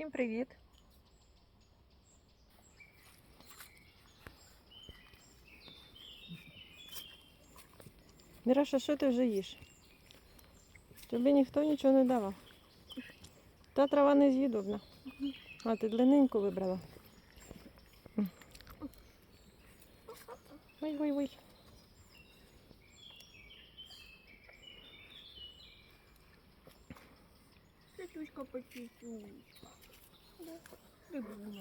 Всім привіт! Міраша, що ти вже їш? Тобі ніхто нічого не давав. Та трава не з'їдобна. А ти длинненьку вибрала. Ой, ой, ой.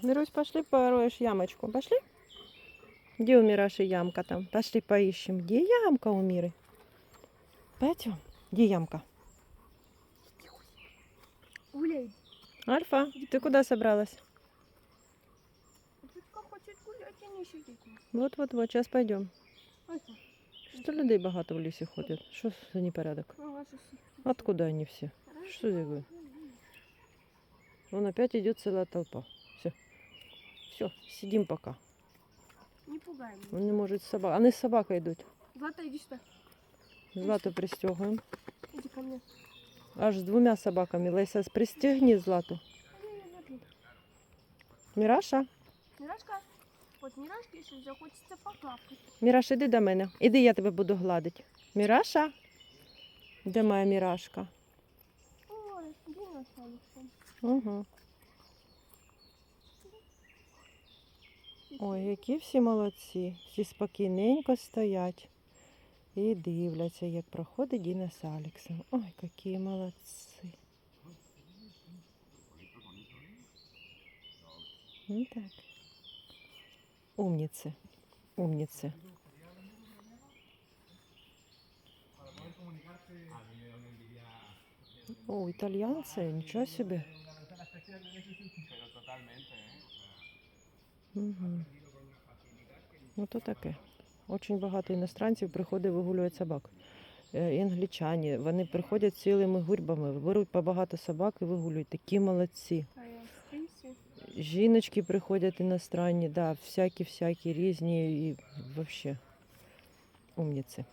Мирусь, пошли пороешь ямочку. Пошли? Где у Мираши ямка там? Пошли поищем. Где ямка у Миры? Пойдем. Где ямка? Гуляй. Альфа, ты куда собралась? А. Вот-вот-вот, сейчас пойдем. Что людей багато в лісі ходять? Що за непорядок? А Откуда они все? Что я говорю? Вон опять идет целая толпа. Все. Сидим пока. Не. Он не может собака. Они с собакой идут. Злата, иди сюда. Злату пристегиваем. Иди ко мне. Аж з двумя собаками. Леся, пристегни Злату. Міраша. Мирашка. Вот Мирашке еще захочется поплавать. Міраш, іди до мене. Іди, я тебе буду гладити. Міраша? Де моя мірашка? Ой, где наш Александр? Угу. Ой, які всі молодці. Всі спокійненько стоять і дивляться, як проходить Діна з Алексом. Ой, які молодці. Ну так. Умниці. Умниці. О, італьянці, нічого собі. Угу. Ну то таке. Очень багато іностранців приходить вигулюють собак. Інглічані, вони приходять цілими гурбами, беруть побагато собак і вигулюють. Такі молодці. Жіночки приходять іностранні, да, всякі-всякі різні і взагалі умніці.